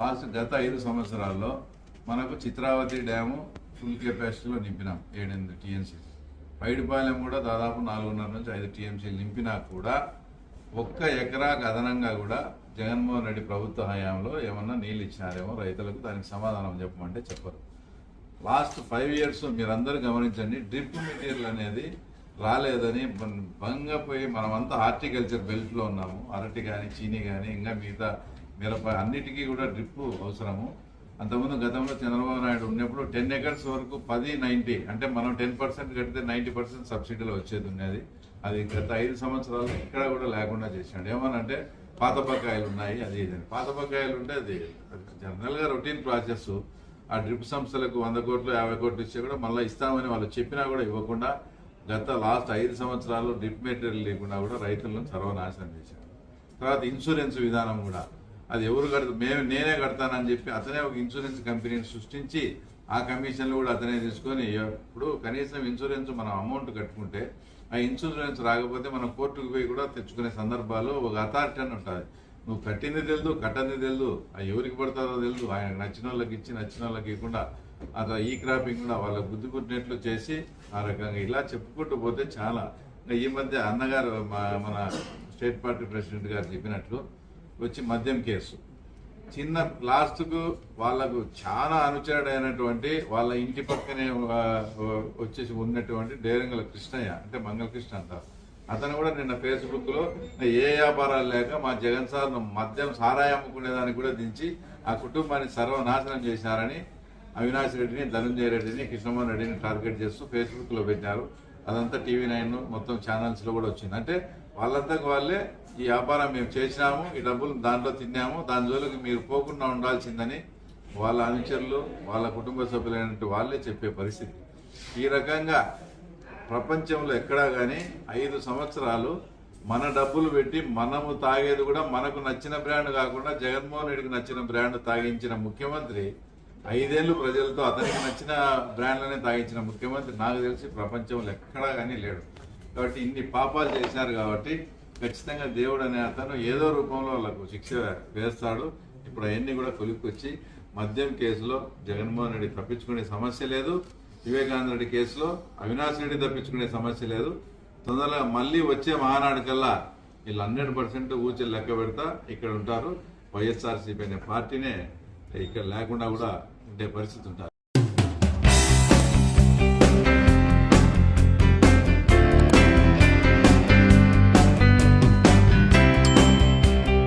Last గత ఐదు సంవత్సరాల్లో మనకు చిత్రావతి డ్యాము ఫుల్ కెపాసిటీలో నింపినాం ఏడెనిమిది టీఎంసీ పైడిపాలెం కూడా దాదాపు నాలుగున్నర నుంచి ఐదు టీఎంసీలు నింపినా కూడా ఒక్క ఎకరాకు అదనంగా కూడా జగన్మోహన్ రెడ్డి ప్రభుత్వ హయాంలో ఏమన్నా నీళ్ళు ఇచ్చినారేమో రైతులకు దానికి సమాధానం చెప్పమంటే చెప్పరు. లాస్ట్ ఫైవ్ ఇయర్స్ మీరందరూ గమనించండి డ్రిప్ మెటీరియల్ అనేది రాలేదని భంగపోయి మనమంతా హార్టికల్చర్ బెల్ట్లో ఉన్నాము. అరటి కానీ చీని కానీ ఇంకా మిగతా మిరప అన్నిటికీ కూడా డ్రిప్ అవసరము. అంతకుముందు గతంలో చంద్రబాబు నాయుడు ఉన్నప్పుడు టెన్ ఎకర్స్ వరకు పది నైంటీ అంటే మనం టెన్ పర్సెంట్ కడితే నైంటీ పర్సెంట్ సబ్సిడీలో వచ్చేది ఉన్నది అది గత ఐదు సంవత్సరాలు ఇక్కడ కూడా లేకుండా చేశాడు ఏమనంటే పాత బకాయిలు ఉన్నాయి అది ఇది అని. పాత బకాయిలు ఉంటే అది జనరల్గా రొటీన్ ప్రాసెస్. ఆ డ్రిప్ సంస్థలకు వంద కోట్లు యాభై కోట్లు ఇచ్చే కూడా మళ్ళీ ఇస్తామని వాళ్ళు చెప్పినా కూడా ఇవ్వకుండా గత లాస్ట్ ఐదు సంవత్సరాలు డ్రిప్ మెటీరియల్ లేకుండా కూడా రైతులను సర్వనాశనం చేశారు. తర్వాత ఇన్సూరెన్స్ విధానం కూడా. అది ఎవరు కడతా మేము నేనే కడతానని చెప్పి అతనే ఒక ఇన్సూరెన్స్ కంపెనీని సృష్టించి ఆ కమిషన్లు కూడా అతనే తీసుకొని ఇప్పుడు కనీసం ఇన్సూరెన్స్ మనం అమౌంట్ కట్టుకుంటే ఆ ఇన్సూరెన్స్ రాకపోతే మనం కోర్టుకు పోయి కూడా తెచ్చుకునే సందర్భాలు ఒక అథారిటీ అని ఉంటుంది. నువ్వు కట్టింది తెలుదు కట్టంది తెలుదు ఆ ఎవరికి పడతారో తెలుదు ఆయన నచ్చిన వాళ్ళకి ఇచ్చి నచ్చిన వాళ్ళకి ఇవ్వకుండా అత ఈ క్రాపింగ్ కూడా వాళ్ళకి బుద్ధి పుట్టినట్లు చేసి ఆ రకంగా ఇలా చెప్పుకుంటూ పోతే చాలా. ఈ మధ్య అన్నగారు మా- మన స్టేట్ పార్టీ ప్రెసిడెంట్ గారు చెప్పినట్లు వచ్చి మద్యం కేసు. చిన్న లాస్ట్కు వాళ్ళకు చాలా అనుచరుడైనటువంటి వాళ్ళ ఇంటి పక్కనే వచ్చేసి ఉన్నటువంటి డేరంగల కృష్ణయ్య అంటే మంగళకృష్ణ అంటారు అతను కూడా నిన్న ఫేస్బుక్లో ఏ వ్యాపారాలు లేక మా జగన్ సార్ మద్యం సారాయి అమ్ముకునేదాన్ని కూడా దించి ఆ కుటుంబాన్ని సర్వనాశనం చేశారని అవినాష్ రెడ్డిని ధనంజయ రెడ్డిని కృష్ణమోహన్ రెడ్డిని టార్గెట్ చేస్తూ ఫేస్బుక్లో పెట్టారు అదంతా టీవీ నైన్ మొత్తం ఛానల్స్లో కూడా వచ్చింది. అంటే వాళ్ళంతా వాళ్ళే ఈ వ్యాపారం మేము చేసినాము ఈ డబ్బులు దాంట్లో తిన్నాము దాని జోలికి మీరు పోకుండా ఉండాల్సిందని వాళ్ళ అనుచరులు వాళ్ళ కుటుంబ సభ్యులైనటువంటి వాళ్ళే చెప్పే పరిస్థితి. ఈ రకంగా ప్రపంచంలో ఎక్కడా కానీ ఐదు సంవత్సరాలు మన డబ్బులు పెట్టి మనము తాగేది కూడా మనకు నచ్చిన బ్రాండ్ కాకుండా జగన్మోహన్ రెడ్డికి నచ్చిన బ్రాండ్ తాగించిన ముఖ్యమంత్రి ఐదేళ్ళు ప్రజలతో అతనికి నచ్చిన బ్రాండ్లనే తాగించిన ముఖ్యమంత్రి నాకు తెలిసి ప్రపంచంలో ఎక్కడా కానీ లేడు. కాబట్టి ఇన్ని పాపాలు చేశారు కాబట్టి ఖచ్చితంగా దేవుడు అనే అతను ఏదో రూపంలో వాళ్ళకు శిక్ష వేస్తాడు. ఇప్పుడు అవన్నీ కూడా కొలిక్కొచ్చి మద్యం కేసులో జగన్మోహన్ రెడ్డి తప్పించుకునే సమస్య లేదు. వివేకానంద రెడ్డి కేసులో అవినాష్ రెడ్డి తప్పించుకునే సమస్య లేదు. తొందరగా మళ్ళీ వచ్చే మహానాడు కల్లా వీళ్ళు హండ్రెడ్ పర్సెంట్ ఊచలు లెక్క పెడతా ఇక్కడ ఉంటారు. వైఎస్ఆర్సీపీ అనే పార్టీనే ఇక్కడ లేకుండా కూడా ఉండే పరిస్థితి ఉంటుంది.